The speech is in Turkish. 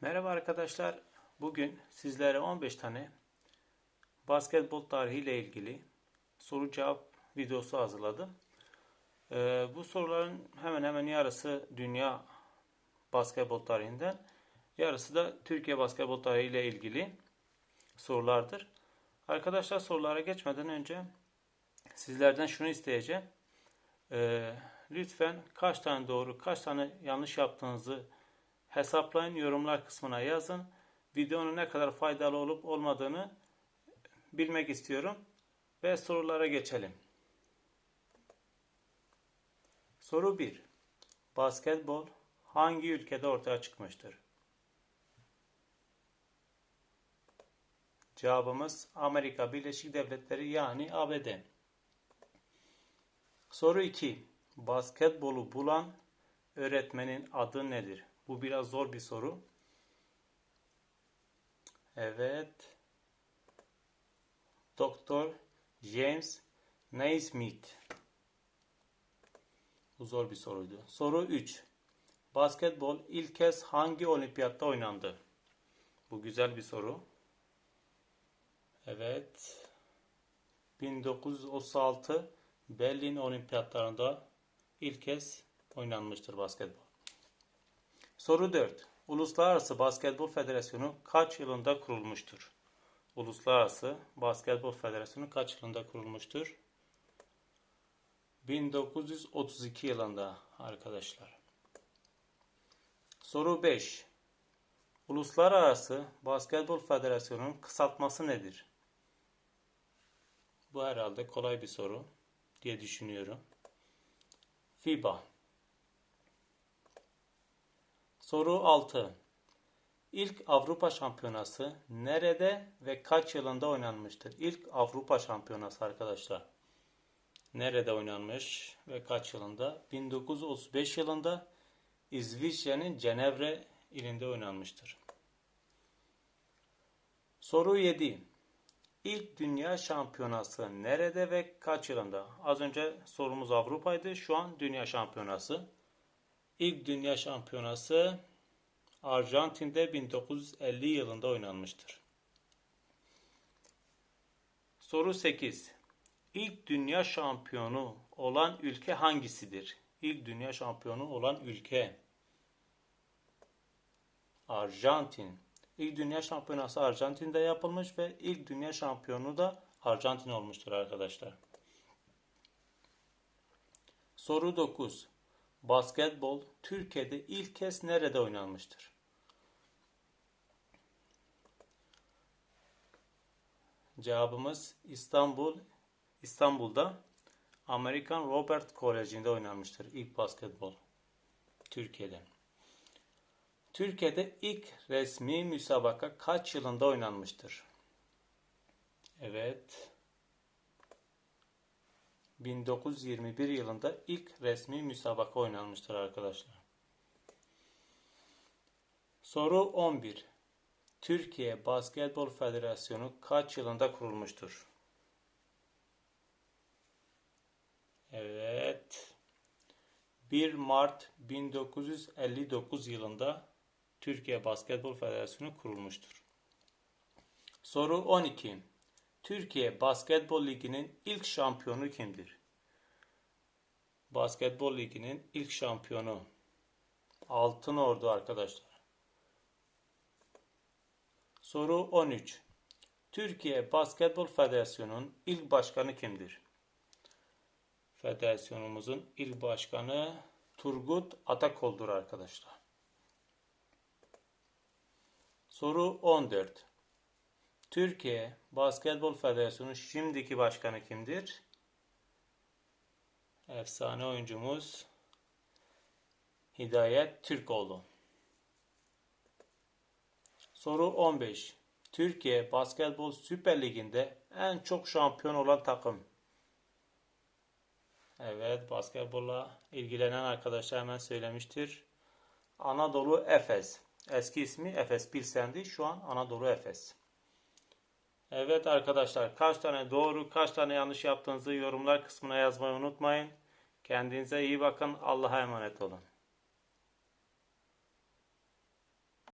Merhaba arkadaşlar. Bugün sizlere 15 tane basketbol tarihiyle ilgili soru cevap videosu hazırladım. Ee, bu soruların hemen hemen yarısı dünya basketbol tarihinden, yarısı da Türkiye basketbol tarihiyle ilgili sorulardır. Arkadaşlar sorulara geçmeden önce sizlerden şunu isteyeceğim. Ee, lütfen kaç tane doğru, kaç tane yanlış yaptığınızı hesaplayın, yorumlar kısmına yazın. Videonun ne kadar faydalı olup olmadığını bilmek istiyorum. Ve sorulara geçelim. Soru 1. Basketbol hangi ülkede ortaya çıkmıştır? Cevabımız Amerika Birleşik Devletleri yani ABD. Soru 2. Basketbolu bulan öğretmenin adı nedir? Bu biraz zor bir soru. Evet. Doktor James Naismith. Bu zor bir soruydu. Soru 3. Basketbol ilk kez hangi olimpiyatta oynandı? Bu güzel bir soru. Evet. 1936 Berlin Olimpiyatlarında ilk kez oynanmıştır basketbol. Soru 4. Uluslararası Basketbol Federasyonu kaç yılında kurulmuştur? Uluslararası Basketbol Federasyonu kaç yılında kurulmuştur? 1932 yılında arkadaşlar. Soru 5. Uluslararası Basketbol Federasyonu'nun kısaltması nedir? Bu herhalde kolay bir soru diye düşünüyorum. FIBA. Soru 6. İlk Avrupa Şampiyonası nerede ve kaç yılında oynanmıştır? İlk Avrupa Şampiyonası arkadaşlar. Nerede oynanmış ve kaç yılında? 1935 yılında İsviçre'nin Cenevre ilinde oynanmıştır. Soru 7. İlk Dünya Şampiyonası nerede ve kaç yılında? Az önce sorumuz Avrupa'ydı. Şu an Dünya Şampiyonası. İlk Dünya Şampiyonası Arjantin'de 1950 yılında oynanmıştır. Soru 8. İlk dünya şampiyonu olan ülke hangisidir? İlk dünya şampiyonu olan ülke Arjantin. İlk dünya şampiyonası Arjantin'de yapılmış ve ilk dünya şampiyonu da Arjantin olmuştur arkadaşlar. Soru 9. Basketbol Türkiye'de ilk kez nerede oynanmıştır? Cevabımız İstanbul, İstanbul'da Amerikan Robert Koleji'nde oynanmıştır ilk basketbol Türkiye'de. Türkiye'de ilk resmi müsabaka kaç yılında oynanmıştır? Evet. 1921 yılında ilk resmi müsabaka oynanmıştır arkadaşlar. Soru 11. Türkiye Basketbol Federasyonu kaç yılında kurulmuştur? Evet. 1 Mart 1959 yılında Türkiye Basketbol Federasyonu kurulmuştur. Soru 12. Türkiye Basketbol Ligi'nin ilk şampiyonu kimdir? Basketbol Ligi'nin ilk şampiyonu Altın Ordu arkadaşlar. Soru 13. Türkiye Basketbol Federasyonu'nun ilk başkanı kimdir? Federasyonumuzun ilk başkanı Turgut Atakol'dur arkadaşlar. Soru 14. Türkiye Basketbol Federasyonu şimdiki başkanı kimdir? Efsane oyuncumuz Hidayet Türkoğlu. Soru 15. Türkiye Basketbol Süper Ligi'nde en çok şampiyon olan takım. Evet, basketbolla ilgilenen arkadaşlar hemen söylemiştir. Anadolu Efes. Eski ismi Efes Pilsen'di. Şu an Anadolu Efes. Evet arkadaşlar kaç tane doğru kaç tane yanlış yaptığınızı yorumlar kısmına yazmayı unutmayın. Kendinize iyi bakın. Allah'a emanet olun.